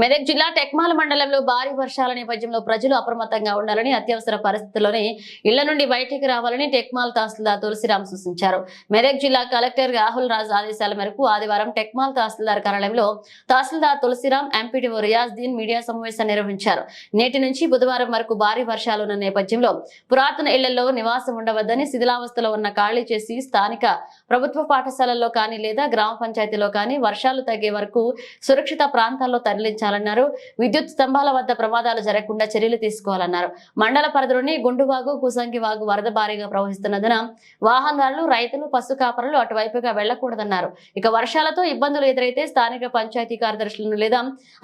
మెదక్ జిల్లా టెక్మాల మండలంలో భారీ వర్షాల నేపథ్యంలో ప్రజలు అప్రమత్తంగా ఉండాలని అత్యవసర పరిస్థితుల్లోనే ఇళ్ళ నుండి బయటికి రావాలని టెక్మాల్ తహసీల్దార్ తులసిరామ్ సూచించారు. మెదక్ జిల్లా కలెక్టర్ రాహుల్ రాజ్ ఆదేశాల మేరకు ఆదివారం టెక్మాల్ తహసీల్దార్ కార్యాలయంలో తహసీల్దార్ తులసిరామ్ ఎంపీడీఓ రియాజ్దీన్ మీడియా సమావేశం నిర్వహించారు. నేటి నుంచి బుధవారం వరకు భారీ వర్షాలున్న నేపథ్యంలో పురాతన ఇళ్ళలో నివాసం ఉండవద్దని శిథిలావస్థలో ఉన్న ఖాళీ చేసి స్థానిక ప్రభుత్వ పాఠశాలల్లో కానీ లేదా గ్రామ పంచాయతీలో కానీ వర్షాలు తగ్గే వరకు సురక్షిత ప్రాంతాల్లో నిర్వహించాలన్నారు విద్యుత్ స్తంభాల వద్ద ప్రమాదాలు జరగకుండా చర్యలు తీసుకోవాలన్నారు. మండల పరిధిలోని గుండువాగు కుసంగి వాగు వరద భారీగా ప్రవహిస్తున్నందున వాహనదారులు రైతులు పశు కాపరులు అటువైపుగా వెళ్ళకూడదన్నారు ఇక వర్షాలతో ఇబ్బందులు ఎదురైతే స్థానిక పంచాయతీ కార్యదర్శులను లేదా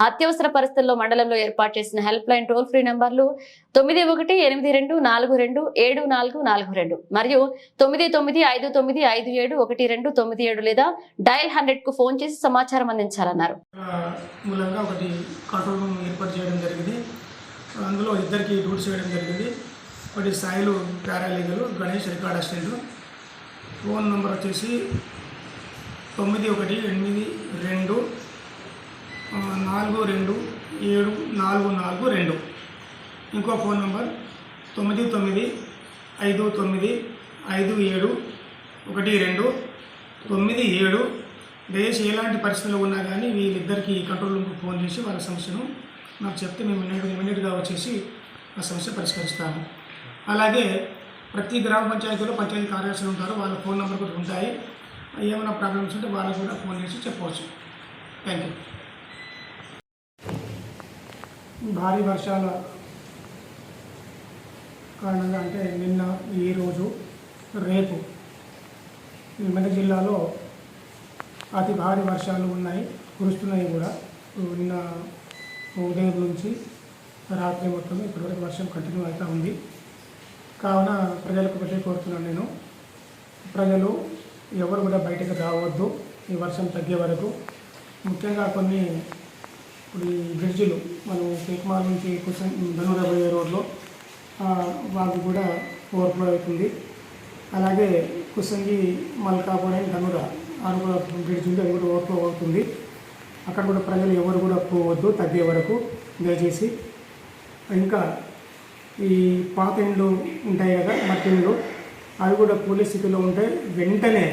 అత్యవసర పరిస్థితుల్లో మండలంలో ఏర్పాటు చేసిన హెల్ప్ లైన్ టోల్ ఫ్రీ నంబర్లు తొమ్మిది ఒకటి ఎనిమిది రెండు నాలుగు రెండు ఏడు నాలుగు నాలుగు రెండు మరియు తొమ్మిది తొమ్మిది ఐదు తొమ్మిది ఐదు ఏడు ఒకటి రెండు తొమ్మిది ఏడు లేదా డయల్ హండ్రెడ్కు ఫోన్ చేసి సమాచారం అందించాలన్నారు. మూలంగా ఒకటి కంట్రోల్ రూమ్ ఏర్పాటు చేయడం జరిగింది. అందులో ఇద్దరికి డ్యూటీ చేయడం జరిగింది. ఒకటి Sailu paralegal Ganesh record assistant. Phone number వచ్చేసి తొమ్మిది ఒకటి ఎనిమిది రెండు నాలుగు రెండు ఏడు నాలుగు నాలుగు రెండు. ఇంకో ఫోన్ నెంబర్ తొమ్మిది తొమ్మిది ఐదు తొమ్మిది ఐదు ఏడు ఒకటి రెండు తొమ్మిది ఏడు దయచేసి ఎలాంటి పరిస్థితులు ఉన్నా కానీ వీళ్ళిద్దరికీ కంట్రోల్ రూమ్కి ఫోన్ చేసి వాళ్ళ సమస్యను నాకు చెప్తే మేము ఇమీడియట్ ఇమీడియట్గా వచ్చేసి ఆ సమస్య పరిష్కరిస్తాము. అలాగే ప్రతి గ్రామ పంచాయతీలో పంచాయతీ కార్యదర్శులు ఉంటారు వాళ్ళ ఫోన్ నెంబర్ కూడా ఉంటాయి. ఏమైనా ప్రాబ్లమ్స్ ఉంటే వాళ్ళకు కూడా ఫోన్ చేసి చెప్పవచ్చు. థ్యాంక్ యూ భారీ వర్షాల కారణంగా అంటే నిన్న ఈరోజు రేపు ఈ మెదక్ జిల్లాలో అతి భారీ వర్షాలు ఉన్నాయి కురుస్తున్నాయి కూడా. నిన్న ఉదయం నుంచి రాత్రి మొత్తం ఇప్పటివరకు వర్షం కంటిన్యూ అవుతూ ఉంది. కావున ప్రజలకు ఒకటే కోరుతున్నాను నేను. ప్రజలు ఎవరు కూడా బయటకు రావద్దు ఈ వర్షం తగ్గే వరకు. ముఖ్యంగా కొన్ని ఇప్పుడు ఈ బ్రిడ్జిలు మనం కేక్మాల్ నుంచి కుసం ధనుర రోడ్లో వాళ్ళు కూడా ఓవర్ఫ్లో అవుతుంది. అలాగే కుసంగి మల్కాపురం ధనురా అది కూడా బ్రిడ్జ్ ఉంది అది కూడా ఓవర్ఫ్లో అవుతుంది. అక్కడ కూడా ప్రజలు ఎవరు కూడా పోవద్దు తగ్గే వరకు దయచేసి. ఇంకా ఈ పాత ఇండ్లు ఉంటాయి కదా మట్టి ఇండ్లు అవి కూడా కూలీ స్థితిలో ఉంటే వెంటనే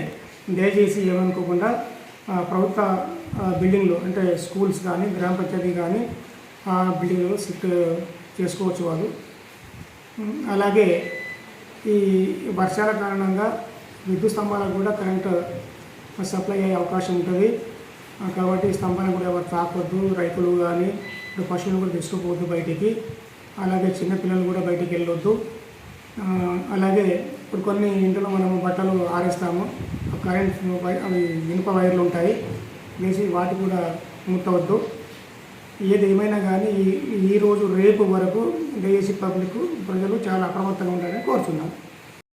దయచేసి ఏమనుకోకుండా ఆ, ప్రభుత్వ బిల్డింగ్లు అంటే స్కూల్స్ కానీ గ్రామ పంచాయతీ కానీ ఆ బిల్డింగ్లు షిఫ్ట్ చేసుకోవచ్చు వాళ్ళు. అలాగే ఈ వర్షాల కారణంగా విద్యుత్ స్తంభాలకు కూడా కరెంటు సప్లై అయ్యే అవకాశం ఉంటుంది. కాబట్టి స్తంభన కూడా ఎవరు తాకొద్దు రైతులు కానీ ఇప్పుడు పశువులు కూడా తీసుకుపోవద్దు బయటికి. అలాగే చిన్నపిల్లలు కూడా బయటికి వెళ్ళొద్దు. అలాగే ఇప్పుడు కొన్ని ఇంట్లో మనము బట్టలు ఆరేస్తాము. కరెంట్ అవి ఇనుప వైర్లు ఉంటాయి. వేసి వాటి కూడా ముట్టవద్దు. ఏది ఏమైనా కానీ ఈ రోజు రేపు వరకు దయచేసి పబ్లిక్ ప్రజలు చాలా అప్రమత్తంగా ఉండాలని కోరుతున్నాను